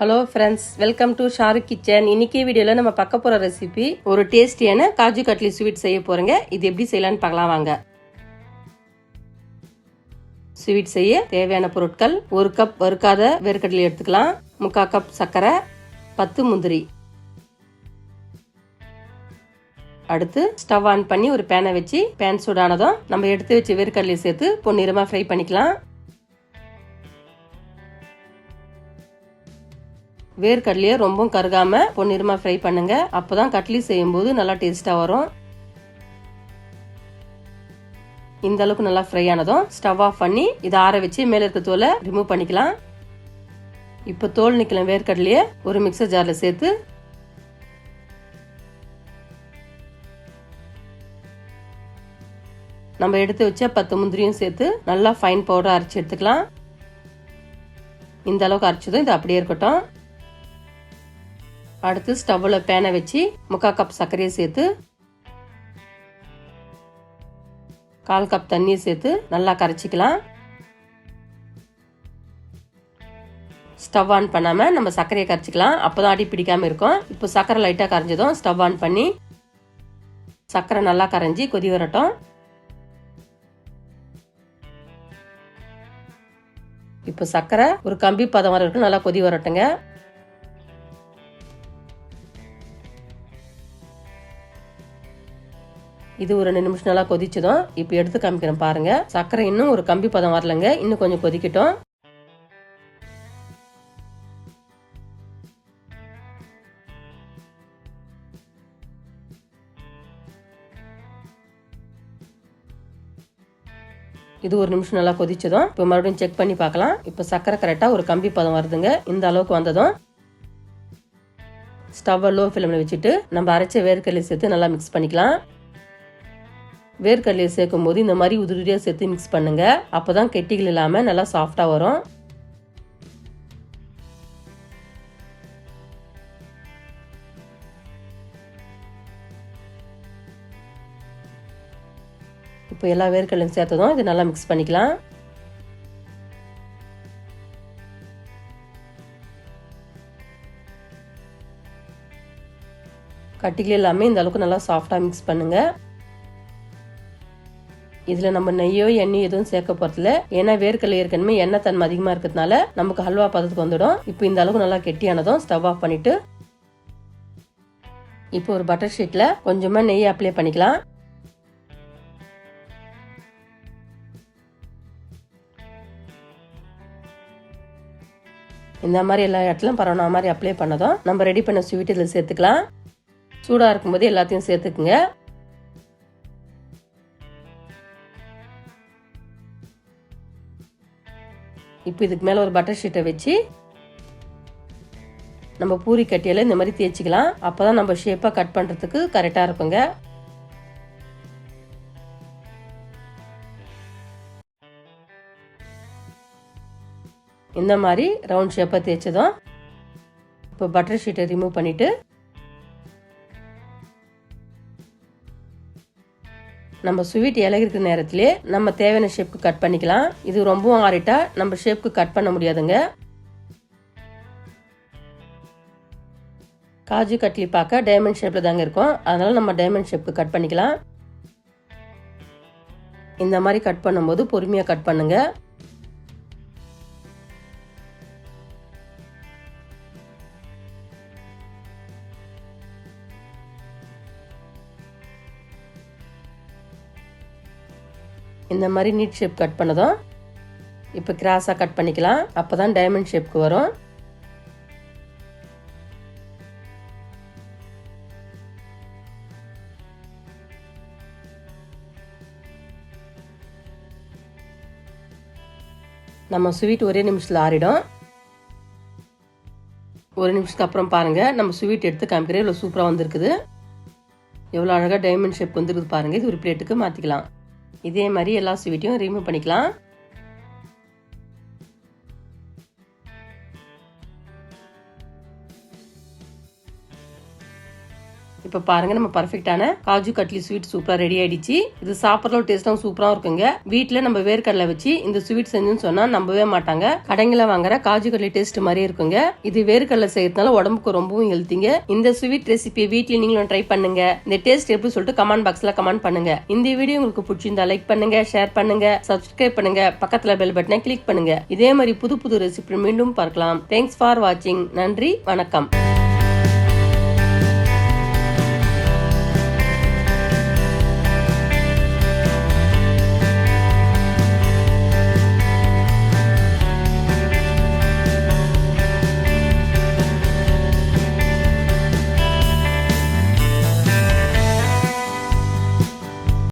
Hello friends welcome to Shahrukh kitchen இன்னைக்கு வீடியோவில் நம்ம பார்க்க போகிற ரெசிபி ஒரு டேஸ்டியான காஜு கட்லி ஸ்வீட் செய்ய போகிறோங்க இது எப்படி செய்யலாம்னு பார்க்கலாம் வாங்க. ஸ்வீட் செய்ய தேவையான பொருட்கள் ஒரு கப் வறுக்காத வேர்க்கடலை எடுத்துக்கலாம். முக்கால் கப் சர்க்கரை பத்து முந்திரி. அடுத்து ஸ்டவ் ஆன் பண்ணி ஒரு பேனை வச்சு பேன் சூடானதும் நம்ம எடுத்து வச்சு வேர்க்கடலையை சேர்த்து பொன்னிறமாக ஃப்ரை பண்ணிக்கலாம். வேர்க்கடலையை ரொம்ப கருகாம பொன்னிறமா ஃப்ரை பண்ணுங்க. அப்பதான் கட்லி செய்யும்போது நல்லா டேஸ்டா வரும். இந்த அளவுக்கு நல்லா ஃப்ரை ஆனதும் ஸ்டவ் ஆஃப் பண்ணி இதை ஆற வச்சு மேல இருக்க தோலை ரிமூவ் பண்ணிக்கலாம். இப்போ தோல் நிக்கலாம் வேர்க்கடலையே ஒரு மிக்சர் ஜார்ல சேர்த்து நம்ம எடுத்து வச்ச பத்து முந்திரியும் சேர்த்து நல்லா ஃபைன் பவுடர் அரைச்சி எடுத்துக்கலாம். இந்த அளவுக்கு அரைச்சதும் இது அப்படியே இருக்கட்டும். அடுத்து ஸ்டவ்வில் பேனை வச்சு முக்கால் கப் சர்க்கரையை சேர்த்து கால் கப் தண்ணியை சேர்த்து நல்லா கரைச்சிக்கலாம். ஸ்டவ் ஆன் பண்ணாமல் நம்ம சர்க்கரையை கரைச்சிக்கலாம். அப்போ தான் அடி பிடிக்காமல் இருக்கும். இப்போ சர்க்கரை லைட்டாக கரைஞ்சதும் ஸ்டவ் ஆன் பண்ணி சர்க்கரை நல்லா கரைஞ்சி கொதி வரட்டும். இப்போ சர்க்கரை ஒரு கம்பி பதம் வர நல்லா கொதி வரட்டுங்க. இது ஒரு ரெண்டு நிமிஷம் நல்லா கொதிச்சதும் இப்போ எடுத்து காமிக்கிறேன் பாருங்க. சர்க்கரை இன்னும் ஒரு கம்பி பதம் வரலங்க. இன்னும் கொஞ்சம் கொதிக்கட்டும். இது ஒரு நிமிஷம் நல்லா கொதிச்சதும் இப்போ மறுபடியும் செக் பண்ணி பார்க்கலாம். இப்போ சர்க்கரை கரெக்டாக ஒரு கம்பி பதம் வருதுங்க. இந்த அளவுக்கு வந்ததும் ஸ்டவ்வை லோ ஃப்ளேமில் வச்சுட்டு நம்ம அரைச்ச வேர்க்கடலை சேர்த்து நல்லா மிக்ஸ் பண்ணிக்கலாம். வேர்க்கடலையை சேர்க்கும் போது இந்த மாதிரி உதிரியாக சேர்த்து மிக்ஸ் பண்ணுங்க. அப்போதான் கெட்டிகள் இல்லாமல் நல்லா சாஃப்டாக வரும். இப்போ எல்லா வேர்க்கடலையும் சேர்த்ததும் இது நல்லா மிக்ஸ் பண்ணிக்கலாம். கட்டிகள் எல்லாமே இந்த அளவுக்கு நல்லா சாஃப்டாக மிக்ஸ் பண்ணுங்கள் இதில் நம்ம நெய்யோ எண்ணெய் எதுவும் சேர்க்க போறதுல ஏன்னா வேர்க்கடலை ஏற்கனவே எண்ணெய் தன்மை அதிகமாக இருக்கிறதுனால நமக்கு ஹல்வா பதத்துக்கு வந்துடும். இப்போ இந்த அளவுக்கு நல்லா கெட்டியானதும் ஸ்டவ் ஆஃப் பண்ணிட்டு இப்போ ஒரு பட்டர் ஷீட்டில் கொஞ்சமாக நெய் அப்ளை பண்ணிக்கலாம். இந்த மாதிரி எல்லா இடத்துலையும் பரவன மாதிரி அப்ளை பண்ணதும் நம்ம ரெடி பண்ண ஸ்வீட் இதில் சேர்த்துக்கலாம். சூடாக இருக்கும்போது எல்லாத்தையும் சேர்த்துக்குங்க. இப்போ இதுக்கு மேலே ஒரு பட்டர் ஷீட்டை வச்சு நம்ம பூரி கட்டியில் இந்த மாதிரி தேய்ச்சிக்கலாம். அப்போ தான் நம்ம ஷேப்பாக கட் பண்ணுறதுக்கு கரெக்டாக இருக்குங்க. இந்த மாதிரி ரவுண்ட் ஷேப்பாக தேய்ச்சதும் இப்போ பட்டர் ஷீட்டை ரிமூவ் பண்ணிவிட்டு நம்ம ஸ்வீட் இலகிருக்கிற நேரத்திலே நம்ம தேவையான ஷேப்க்கு கட் பண்ணிக்கலாம். இது ரொம்பவும் ஆறிட்டா நம்ம ஷேப்க்கு கட் பண்ண முடியாதுங்க. காஜு கட்லி பார்க்க டைமண்ட் ஷேப்பில் தாங்க இருக்கும். அதனால நம்ம டைமண்ட் ஷேப்க்கு கட் பண்ணிக்கலாம். இந்த மாதிரி கட் பண்ணும்போது பொறுமையாக கட் பண்ணுங்கள் இந்த மாதிரி நீட் ஷேப் கட் பண்ணதும் இப்போ கிராஸாக கட் பண்ணிக்கலாம். அப்போ தான் டைமண்ட் ஷேப்க்கு வரும். நம்ம ஸ்வீட் ஒரே நிமிஷத்தில் ஆறிடும். ஒரு நிமிஷத்துக்கு அப்புறம் பாருங்கள் நம்ம ஸ்வீட் எடுத்து காமிக்கிறேன். இவ்வளோ சூப்பராக வந்திருக்குது. எவ்வளோ அழகாக டைமண்ட் ஷேப் வந்துருக்குது பாருங்கள் இது ஒரு பிளேட்டுக்கு மாற்றிக்கலாம் இதே மாதிரி எல்லா ஸ்வீட்டையும் ரிமூவ் பண்ணிக்கலாம். இப்போ பாருங்க நம்ம பர்ஃபெக்டான காஜு கட்லி ஸ்வீட் சூப்பரா ரெடி ஆயிடுச்சு. இது சாப்பிட்ற டேஸ்டும் சூப்பரா இருக்குங்க. வீட்டுல நம்ம வேர்க்கடலை வச்சு இந்த ஸ்வீட் செஞ்சுன்னு சொன்னா நம்பவே மாட்டாங்க. கடைங்கள வாங்குற காஜு கட்லி டேஸ்ட் மாதிரியே இருக்குங்க. இது வேர்க்கடலை செய்யறதுனால உடம்புக்கு ரொம்பவும் ஹெல்த்திங்க இந்த ஸ்வீட் ரெசிபியை வீட்ல நீங்களும் ட்ரை பண்ணுங்க. இந்த டேஸ்ட் எப்படி சொல்லிட்டு கமெண்ட் பாக்ஸ்ல கமெண்ட் பண்ணுங்க. இந்த வீடியோ உங்களுக்கு பிடிச்சிருந்தா லைக் பண்ணுங்க ஷேர் பண்ணுங்க சப்ஸ்கிரைப் பண்ணுங்க பக்கத்துல பெல் பட்டனை கிளிக் பண்ணுங்க. இதே மாதிரி புது புது ரெசிபி மீண்டும் பார்க்கலாம். தேங்க்ஸ் ஃபார் வாட்சிங் நன்றி வணக்கம்.